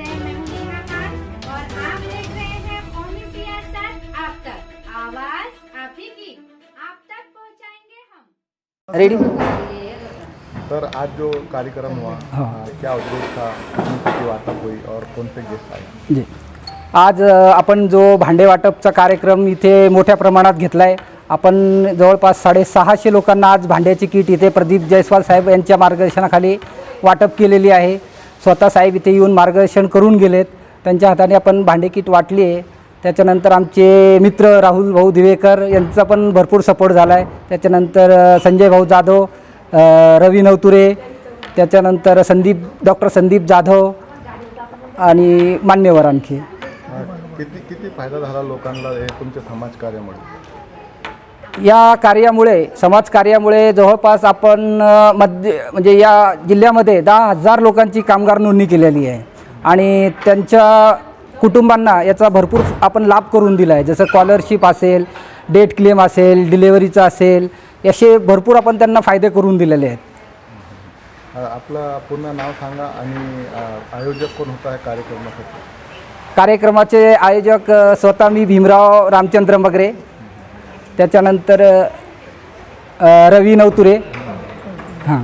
से मैं हूं नेहा खान और आप देख रहे हैं कौमी सियासत आप तक आवाज आप ही की आप तक पहुंचाएंगे हम रेडी सर आज जो कार्यक्रम हुआ हाँ। क्या था? वाटप हुई और कौन से गेस्ट आए? जी। आज आपण जो भांडे वाटपचा कार्यक्रम इथे मोठ्या प्रमाणात घेतला आहे आपण जवळपास साडेसहाशे लोकांना आज भांड्याची किट इथे प्रदीप जयस्वाल साहेब यांच्या मार्गदर्शनाखाली वाटप केलेली आहे. स्वतः साहेब इथे येऊन मार्गदर्शन करून गेलेत. त्यांच्या हाताने आपण भांडे किट वाटली आहे. त्याच्यानंतर आमचे मित्र राहुल भाऊ दिवेकर यांचा पण भरपूर सपोर्ट झाला आहे त्याच्यानंतर संजय भाऊ जाधव रवी नवतुरे त्याच्यानंतर संदीप डॉक्टर संदीप जाधव आणि मान्यवर आणखी. किती किती फायदा झाला लोकांना हे तुमच्या समाजकार्यामुळे? या कार्यामुळे समाज कार्यामुळे जवळपास आपण मध्य म्हणजे या जिल्ह्यामध्ये दहा हजार लोकांची कामगार नोंदणी केलेली आहे. आणि त्यांच्या कुटुंबांना याचा भरपूर आपण लाभ करून दिला आहे जसं स्कॉलरशिप असेल डेट क्लेम असेल डिलेवरीचं असेल असे भरपूर आपण त्यांना फायदे करून दिलेले आहेत. आपलं पूर्ण नाव सांगा आणि आयोजक कोण होता कार्यक्रमासाठी? कार्यक्रमाचे आयोजक स्वतः मी भीमराव रामचंद्र मगरे. त्याच्यानंतर रवी नवतुरे. हां.